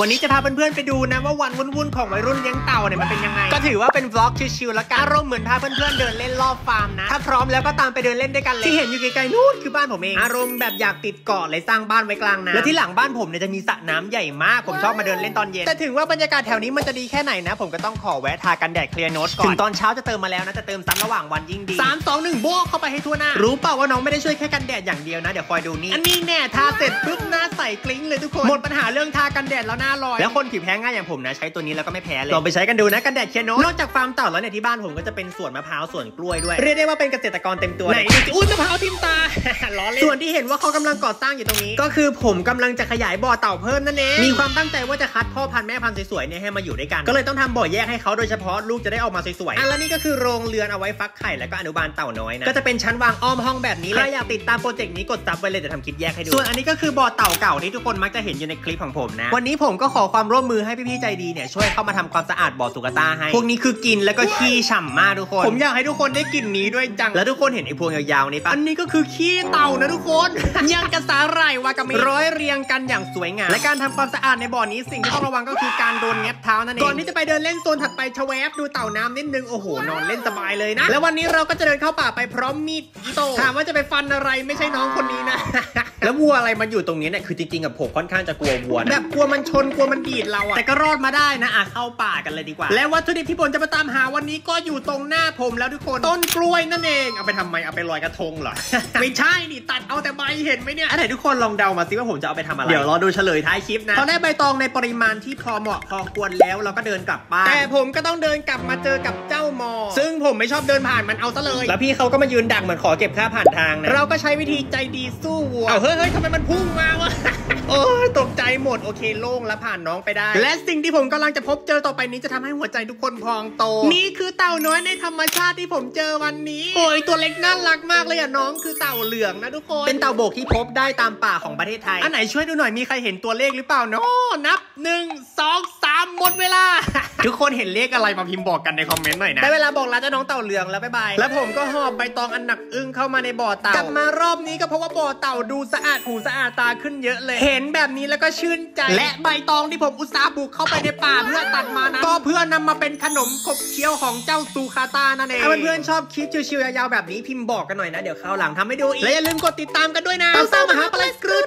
วันนี้จะพาเพื่อนๆไปดูนะว่าวันวุ่นๆของวัยรุ่นเลี้ยงเต่าเนี่ยมันเป็นยังไง ก็ถือว่าเป็นวล็อกชิลๆแล้วกันอารมณ์เหมือนพาเพื่อนๆเดินเล่นรอบฟาร์มนะ ถ้าพร้อมแล้วก็ตามไปเดินเล่นด้วยกันเลย ที่เห็นอยู่ไกลๆนู่นคือบ้านผมเอง อารมณ์แบบอยากติดเกาะเลยสร้างบ้านไว้กลางน้ำและที่หลังบ้านผมเนี่ยจะมีสระน้ำใหญ่มาก ผมชอบมาเดินเล่นตอนเย็น แต่ถึงว่าบรรยากาศแถวนี้มันจะดีแค่ไหนนะ ผมก็ต้องขอแวะทากันแดดเคลียร์โนตก่อน ถึงตอนเช้าจะเติมมาแล้วนะจะเติมซ้ำระหว่างวันยิ่งดี3 2 1โบกเข้าไปให้ทั่วหน้า รู้เปล่าว่าน้องไม่ได้ช่วยแค่กันแดดอย่างเดียวนะเดี๋ยวคอยดูนี่อันนี้แน่ทาเสร็จปุ๊บหน้าใสกลิ้งเลยทุกคนหมดปัญหาเรื่องทากันแดดแล้วหน้าลอยแล้วคนผิวแพ้ง่ายอย่างผมนะใช้ตัวนี้แล้วก็ไม่แพ้เลยลองไปใช้กันดูนะกันแดดเคียโนนอกจากฟาร์มเต่าแล้วเนี่ยที่บ้านผมก็จะเป็นสวนมะพร้าวสวนกล้วยด้วยเรียกได้ว่าเป็นเกษตรกรเต็มตัวไหนดูสิอุ้ยมะพร้าวทิมตาล้อเล่นส่วนที่เห็นว่าเขากำลังก่อสร้างอยู่ตรงนี้ ก็คือผมกำลังจะขยายบ่อเต่าเพิ่มนั่นเองมีความตั้งใจว่าจะคัดพ่อพันธุ์แม่พันธุ์สวยๆเนี่ยให้มาอยู่ด้วยกัน ก็เลยต้องทำบ่อแยกให้เขาโดยเฉพาะลูกจะได้ออกมาสวยๆอะแล้วนี่ก็คือโรงเรือนเอาไว้ฟักไข่แล้วก็อนุบาลเต่าน้อยนะก็จะเป็นชั้นวางอ้อมห้องแบบนี้เลยถ้าอยากติดตามโปรเจกต์นี้กดซับไว้เลยจะทำคลิปแยกให้ดูส่วนอันนี้ก็คือบ่อเต่าเก่าที่ทุกคนมักจะเห็นอยู่ในคลิปของผมนะวันนี้ผมก็ขอความร่วมมือให้พี่ๆใจดีเนี่ยช่วยเข้ามาทำความสะอาดบ่อสุกาตาให้ พวกนี้คือกินแล้วก็ขี้ฉ่ำมากทุกคน ผมอยากให้ทุกคนได้กลิ่นนี้ด้วยจัง แล้วทุกคนเห็นไอ้พวงยาวๆนี้ปะอันนี้ก็คือขี้เต่านะทุกคนยังกระสาหร่ายวากาเมะร้อยเรียงกันอย่างสวยงาม และการทำความสะอาดในบ่อนี้สิ่งที่ต้องระวังก็คือการโดนเน็บเท้านั่นเอง ก่อนที่จะไปเดินเล่นโซนถัดไปชะแวบดูเต่าน้ำนิดนึงโอ้โหนอนเล่นสบายเลยนะ แล้ววันนี้เราก็จะเดินเข้าป่าไปพร้อมมีดอิโต้ถามว่าจะไปฟันอะไรไม่ใช่น้องคนนี้นะ แล้ววัวอะไรมาอยู่ตรงนี้เนี่ยคือจริงๆกับผมค่อนข้างจะกลัววัวนะแบบกลัวมันชนกลัวมันดีดเราอะแต่ก็รอดมาได้นะอะเข้าป่ากันเลยดีกว่า และวัตถุดิบที่ผมจะมาตามหาวันนี้ก็อยู่ตรงหน้าผมแล้วทุกคนต้นกล้วยนั่นเองเอาไปทำไมเอาไปลอยกระทงเหรอไม่ใช่ดิตัดเอาแต่ใบเห็นไหมเนี่ยอันไหนทุกคนลองเดามาสิว่าผมจะเอาไปทำอะไรเดี๋ยวรอดูเฉลยท้ายคลิปนะพอได้ใบตองในปริมาณที่พอเหมาะพอควรแล้วเราก็เดินกลับบ้านแต่ผมก็ต้องเดินกลับมาเจอกับเจ้ามอ ซึ่งผมไม่ชอบเดินผ่านมันเอาซะเลย แล้วพี่เขาก็มายืนดักเหมือนขอเก็บค่าผ่านทางนะเราก็ใช้วิธีใจดีสู้วัวเอาเฮ้ยเฮ้ยทำไมมันพุ่งมา ดโอเคโล่งแล้วผ่านน้องไปได้ และสิ่งที่ผมกำลังจะพบเจอต่อไปนี้จะทำให้หัวใจทุกคนพองโต นี่คือเต่าน้อยในธรรมชาติที่ผมเจอวันนี้โอ้ยตัวเล็กน่ารักมากเลยอะน้องคือเต่าเหลืองนะทุกคนเป็นเต่าโบกที่พบได้ตามป่าของประเทศไทยอันไหนช่วยดูหน่อยมีใครเห็นตัวเลขหรือเปล่าเนาะนับหนึ่งสองสามหมดเวลา ทุกคนเห็นเลขอะไรมาพิมพ์บอกกันในคอมเมนต์หน่อยนะได้เวลาบอกลาเจ้าน้องเต่าเหลืองแล้วบ๊ายบายแล้วผมก็หอบใบตองอันหนักอึ้งเข้ามาในบ่อเต่ากลับมารอบนี้ก็เพราะว่าบ่อเต่าดูสะอาดหูสะอาดตาขึ้นเยอะเลย เห็นแบบนี้แล้วก็ชื่นใจ และใบตองที่ผมอุตส่าห์บุกเข้าไปในป่าเพื่อตัดมานะก็เพื่อนำมาเป็นขนมขบเคี้ยวของเจ้าซูคาตานั่นเองถ้าเพื่อนๆชอบคลิปชิวๆยาวๆแบบนี้พิมพ์บอกกันหน่อยนะ เดี๋ยวคราวหลังทำให้ดูอีก และอย่าลืมกดติดตามกันด้วยนะเต่าซ่ามหาปลายสกรึด